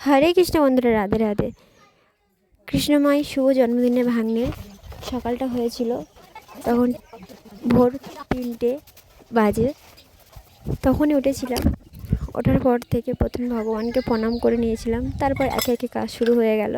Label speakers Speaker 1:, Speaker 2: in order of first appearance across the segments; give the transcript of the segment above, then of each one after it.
Speaker 1: হরে কৃষ্ণ বন্ধুরা, রাধে রাধে। কৃষ্ণময় শুভ জন্মদিনে ভাগ্নের সকালটা হয়েছিল, তখন ভোর তিনটে বাজে। তখনই উঠেছিলাম, ওঠার পর থেকে প্রথম ভগবানকে প্রণাম করে নিয়েছিলাম, তারপর একে একে কাজ শুরু হয়ে গেল।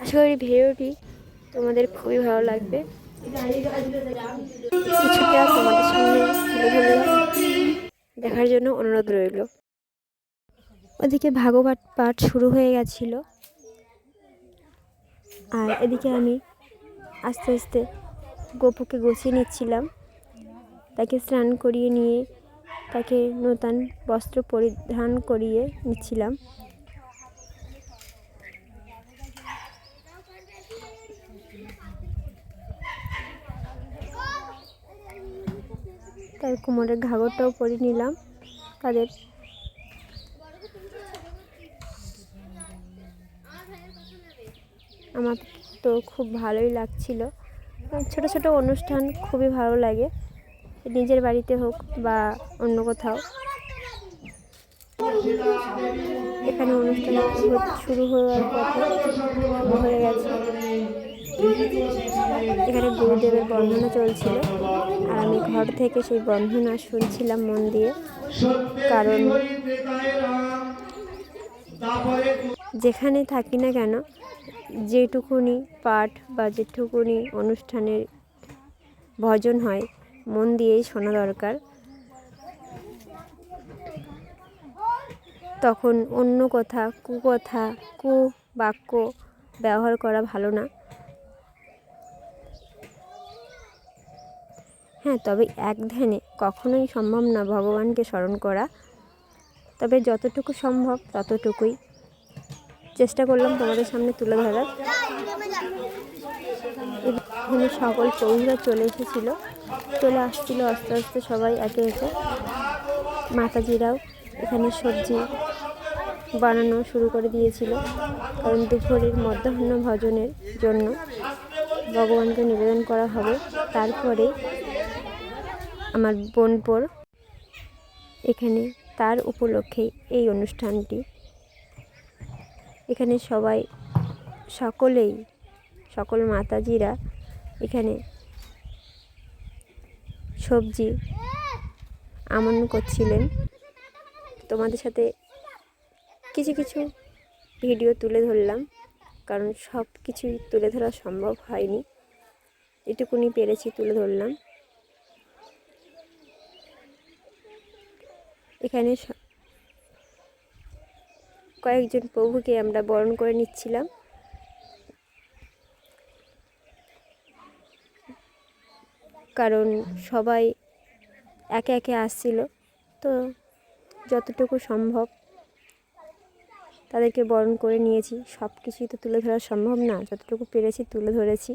Speaker 1: আশা করি ভিডিওটি তোমাদের খুবই ভালো লাগবে। কিছুটা তোমাদের দেখার জন্য অনুরোধ রইল। ওদিকে ভাগবত পাঠ শুরু হয়ে গেছিল। আর এদিকে আমি আস্তে আস্তে গোপুকে গুছিয়ে নিচ্ছিলাম। তাকে স্নান করিয়ে নিয়ে তাকে নূতন বস্ত্র পরিধান করিয়ে নিচ্ছিলাম। তার কোমরের ঘাগরটাও পরে নিলাম। তাদের আমার তো খুব ভালোই লাগছিল। ছোট ছোট অনুষ্ঠান খুবই ভালো লাগে। নিজের বাড়িতে হোক বা অন্য কোথাও। এখানে অনুষ্ঠান শুরু হওয়ার পথে হয়ে গেছে। এখানে গুরুদেবের বন্ধনা চলছিল। আর আমি ঘর থেকে সেই বন্ধনা শুনছিলাম মন দিয়ে। কারণ যেখানে থাকি না কেন যেটুকুনি পাঠ বা যেটুকুনি অনুষ্ঠানের ভজন হয়, মন দিয়েই শোনা দরকার। তখন অন্য কথা, কুকথা কু বাক্য ব্যবহার করা ভালো না। হ্যাঁ তবে এক ধ্যানে কখনোই সম্ভব না ভগবানকে স্মরণ করা। তবে যতটুকু সম্ভব ততটুকুই। চেষ্টা করলাম তোমাদের সামনে তুলে ধরার। এখানে সকল প্রভুরা চলে এসেছিল। চলে আসছিল আস্তে আস্তে সবাই একে একে। মাতাজিরাও এখানে সবজি বানানো শুরু করে দিয়েছিল। কারণ দুপুরের মধ্যাহ্ন ভজনের জন্য ভগবানকে নিবেদন করা হবে। তারপরে আমার বোনপোর এখানে তার উপলক্ষে এই অনুষ্ঠানটি এখানে সবাই, সকলেই, সকল মাতাজিরা এখানে সবজি আমন করছিলেন। তোমাদের সাথে কিছু কিছু ভিডিও তুলে ধরলাম, কারণ সব কিছুই তুলে ধরা সম্ভব হয়নি। এটুকুনি পেরেছি তুলে ধরলাম। এখানে কয়েকজন প্রভুকে আমরা বরণ করে নিচ্ছিলাম। কারণ সবাই একে একে আসছিল, তো যতটুকু সম্ভব তাদেরকে বরণ করে নিয়েছি। সব কিছুই তো তুলে ধরা সম্ভব না, যতটুকু পেরেছি তুলে ধরেছি।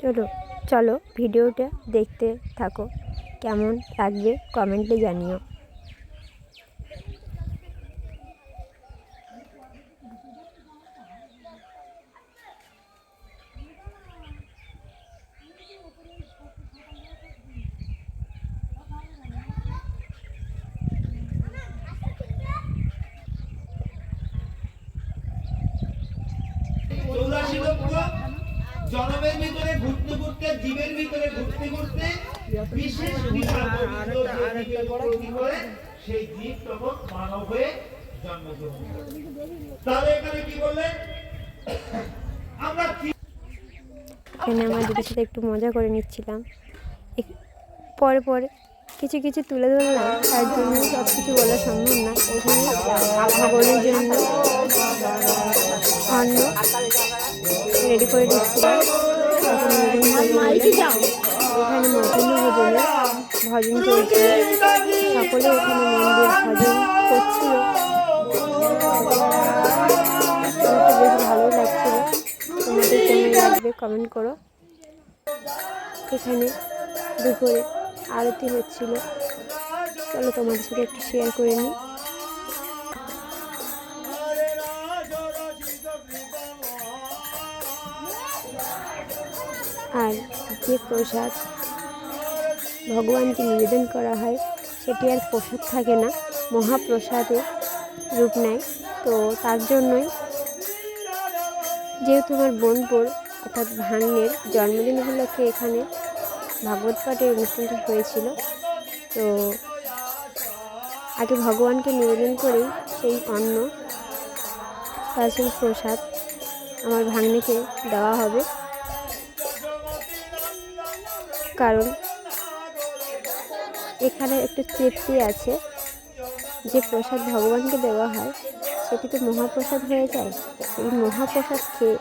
Speaker 1: চলো চলো ভিডিওটা দেখতে থাকো। কেমন লাগবে কমেন্টে জানিও।
Speaker 2: জনমের ভিতরে ঘুরতে ঘুরতে জীবের ভিতরে ঘুরতে ঘুরতে বিশেষ করে সেই জীব তখন মানব হয়ে জন্মগ্রহণ তাহলে এখানে কি বললেন? আমরা কি
Speaker 1: এখানে আমার দিদির সাথে একটু মজা করে নিচ্ছিলাম। এক- পরে পরে কিছু কিছু তুলে ধরলাম তার জন্য সব কিছু বলা সম্ভব না। এখানে ভগবানের জন্য অন্ন রেডি করে দিচ্ছিলাম। এখন ভোজনে- চলছে সকলে এখানে মন্দির ভজন করছিল বেশ ভালো লাগছিল তোমাদের কেমন লাগবে কমেন্ট করো এখানে দুপুরে আরতি হচ্ছিল চলো তোমাদের সাথে একটু শেয়ার করে নিই আর যে প্রসাদ ভগবানকে নিবেদন করা হয়, সেটি আর প্রসাদ থাকে না। মহাপ্রসাদে রূপ নেয়। তো তার জন্যই যেহেতু আমার বোনপুর অর্থাৎ ভাগ্নের জন্মদিন উপলক্ষে এখানে ভাগবত পাঠের অনুষ্ঠানটি হয়েছিল, তো আগে ভগবানকে নিবেদন করেই সেই অন্ন সেই প্রসাদ আমার ভাগ্নিকে দেওয়া হবে। কারণ এখানে একটু তৃপ্তি আছে, যে প্রসাদ ভগবানকে দেওয়া হয়, সেটি তো মহাপ্রসাদ হয়ে যায়। এই মহাপ্রসাদ খেয়ে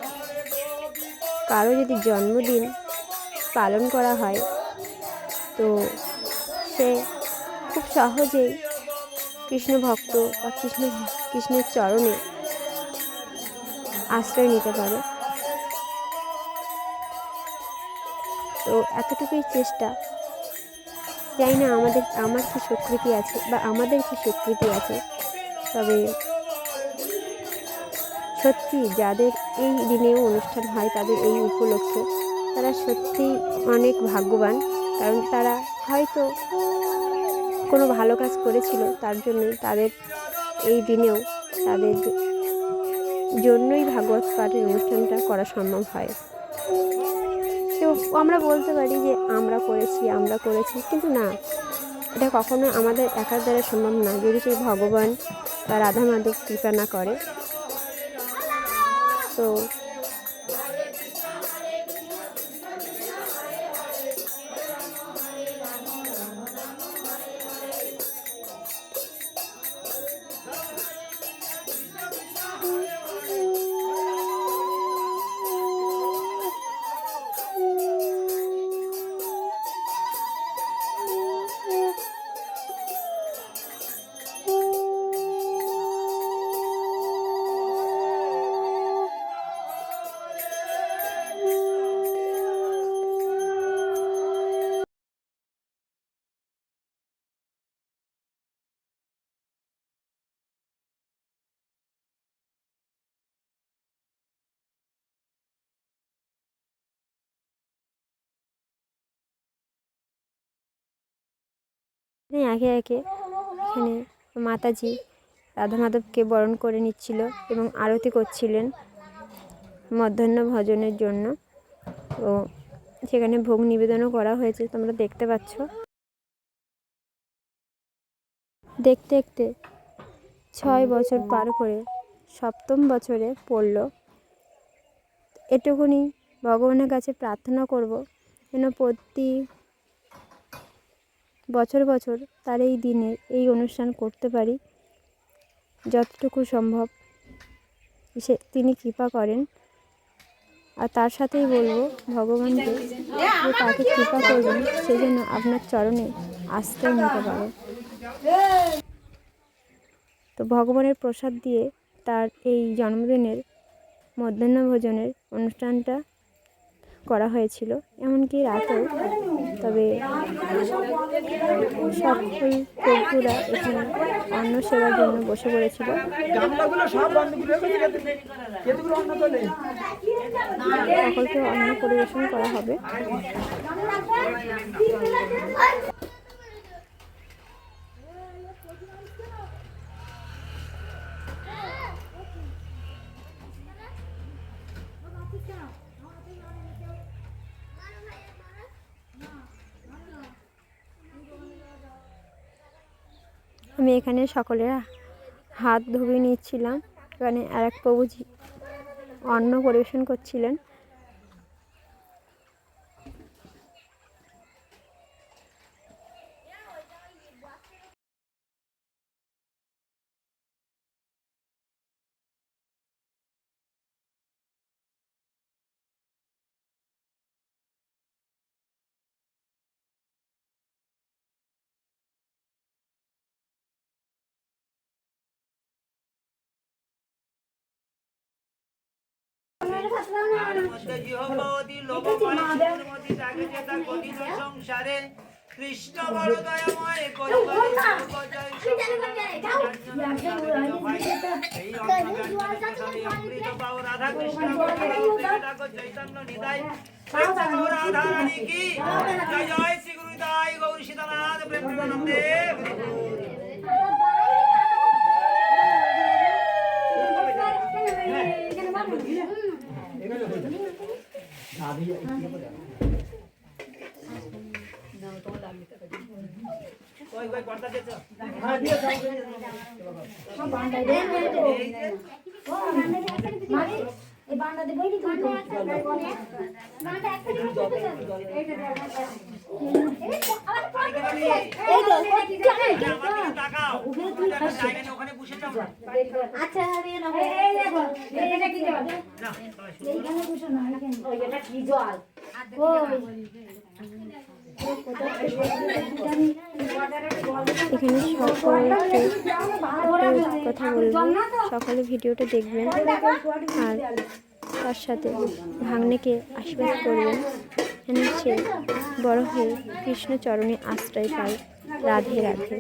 Speaker 1: কারও যদি জন্মদিন পালন করা হয়, তো সে খুব সহজেই কৃষ্ণ ভক্ত বা কৃষ্ণ, কৃষ্ণের চরণে আশ্রয় নিতে পারে। তো এতটুকুই চেষ্টা। জানি না আমাদের, আমার কি স্বীকৃতি আছে বা আমাদের কি স্বীকৃতি আছে। তবে সত্যি যাদের এই দিনেও অনুষ্ঠান হয়, তাদের এই উপলক্ষে তারা সত্যি অনেক ভাগ্যবান। কারণ তারা হয়তো কোনো ভালো কাজ করেছিল, তার জন্য তাদের এই দিনেও তাদের জন্যই ভাগবত পাঠের অনুষ্ঠানটা করা সম্ভব হয়। আমরা বলতে পারি যে আমরা করেছি আমরা করেছি, কিন্তু না। এটা কখনো আমাদের একার দ্বারা সম্ভব না। যদি সেই ভগবান বা রাধা মাধব কৃপা না করে, তো একে একে এখানে মাতাজি রাধা মাধবকে বরণ করে নিচ্ছিল এবং আরতি করছিলেন মধ্যাহ্ন ভজনের জন্য। তো সেখানে ভোগ নিবেদনও করা হয়েছে, তোমরা দেখতে পাচ্ছ। দেখতে দেখতে ছয় বছর পার করে সপ্তম বছরে পড়ল। এটুকুনি ভগবানের কাছে প্রার্থনা করব যেন প্রতি বছর বছর তার এই দিনে এই অনুষ্ঠান করতে পারি যতটুকু সম্ভব। সে, তিনি কৃপা করেন। আর তার সাথেই বলব ভগবানকে যে তাকে কৃপা করবেন সেই জন্য আপনার চরণে আশ্রয় নিতে পারে। তো ভগবানের প্রসাদ দিয়ে তার এই জন্মদিনের মধ্যাহ্ন ভোজনের অনুষ্ঠানটা করা হয়েছিল। এমনকি রাতেও তবে সকল প্রভুরা এখানে অন্ন সেবার জন্য বসে পড়েছিল। সকলকে অন্ন পরিবেশন করা হবে। আমি এখানে সকলের হাত ধুয়ে নিচ্ছিলাম। এখানে আর এক প্রভুজি অন্ন পরিবেশন করছিলেন।
Speaker 3: কৃষ্ণ বড় দয়াময় কৃষ্ণ চৈতন্য নিতাই রাধা রানী জয় শ্রী গুরুদাই গৌরী সীতানাথ, প্রেম প্রেমানন্দে কই কই পর্দা দিয়েছ
Speaker 4: আচ্ছা
Speaker 1: এখানে সকলকে কথা বলব সকলে ভিডিওটা দেখবেন। আর তার সাথে ভাগ্নেকে আশীর্বাদ করবেন। যেন সে বড় হয়ে কৃষ্ণচরণে আশ্রয় পায় রাধে রাধে।